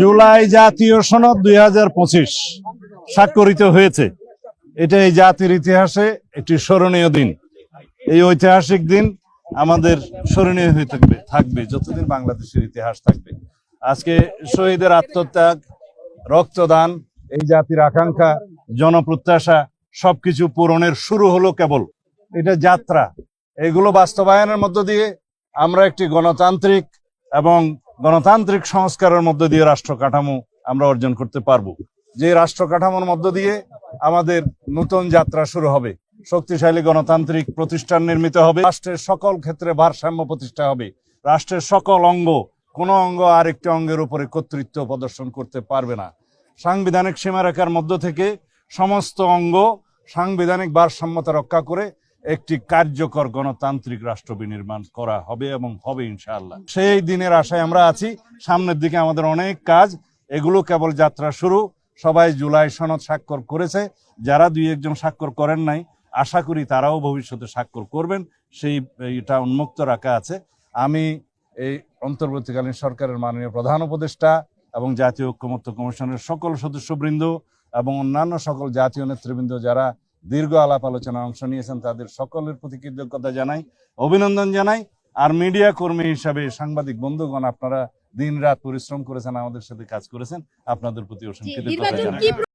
জুলাই জাতীয় সনদ দুই হাজার পঁচিশ স্বাক্ষরিত হয়েছে। এটা এই জাতির ইতিহাসে একটি স্মরণীয় দিন। এই ঐতিহাসিক দিন আমাদের স্মরণীয় হয়ে থাকবে থাকবে, যতদিন বাংলাদেশের ইতিহাস থাকবে। আজকে শহীদের আত্মত্যাগ, রক্তদান, এই জাতির আকাঙ্ক্ষা, জনপ্রত্যাশা, সবকিছু পূরণের শুরু হলো কেবল। এটা যাত্রা। এগুলো বাস্তবায়নের মধ্য দিয়ে আমরা একটি গণতান্ত্রিক এবং গণতান্ত্রিক সংস্কারের মধ্য দিয়ে রাষ্ট্র কাঠামো আমরা অর্জন করতে পারব। যে রাষ্ট্র কাঠামোর মধ্য দিয়ে আমাদের নতুন যাত্রা শুরু হবে, শক্তিশালী গণতান্ত্রিক প্রতিষ্ঠান নির্মিত হবে, রাষ্ট্রের সকল ক্ষেত্রে ভারসাম্য প্রতিষ্ঠা হবে, রাষ্ট্রের সকল অঙ্গ, কোনো অঙ্গ আরেকটি অঙ্গের উপরে কর্তৃত্ব প্রদর্শন করতে পারবে না। সাংবিধানিক সীমারেখার মধ্য থেকে সমস্ত অঙ্গ সাংবিধানিক ভারসাম্যতা রক্ষা করে একটি কার্যকর গণতান্ত্রিক রাষ্ট্র বিনির্মাণ করা হবে এবং হবে ইনশাআল্লাহ। সেই দিনের আশায় আমরা আছি। সামনের দিকে আমাদের অনেক কাজ। এগুলো কেবল যাত্রা শুরু। সবাই জুলাই সনদ স্বাক্ষর করেছে। যারা দুই একজন স্বাক্ষর করেন নাই, আশা করি তারাও ভবিষ্যতে স্বাক্ষর করবেন। সেই এটা উন্মুক্ত রাখা আছে। আমি এই অন্তর্বর্তীকালীন সরকারের মাননীয় প্রধান উপদেষ্টা এবং জাতীয় ঐক্যমত্য কমিশনের সকল সদস্যবৃন্দ এবং অন্যান্য সকল জাতীয় নেতৃবৃন্দ যারা দীর্ঘ আলাপ আলোচনায় অংশ নিয়েছেন তাদের সকলের প্রতি কৃতজ্ঞতা জানাই অভিনন্দন জানাই। আর মিডিয়া কর্মী হিসাবে সাংবাদিক বন্ধুগণ আপনারা দিন রাত পরিশ্রম করেছেন আমাদের সাথে কাজ করেছেন আপনাদের প্রতি অসংখ্য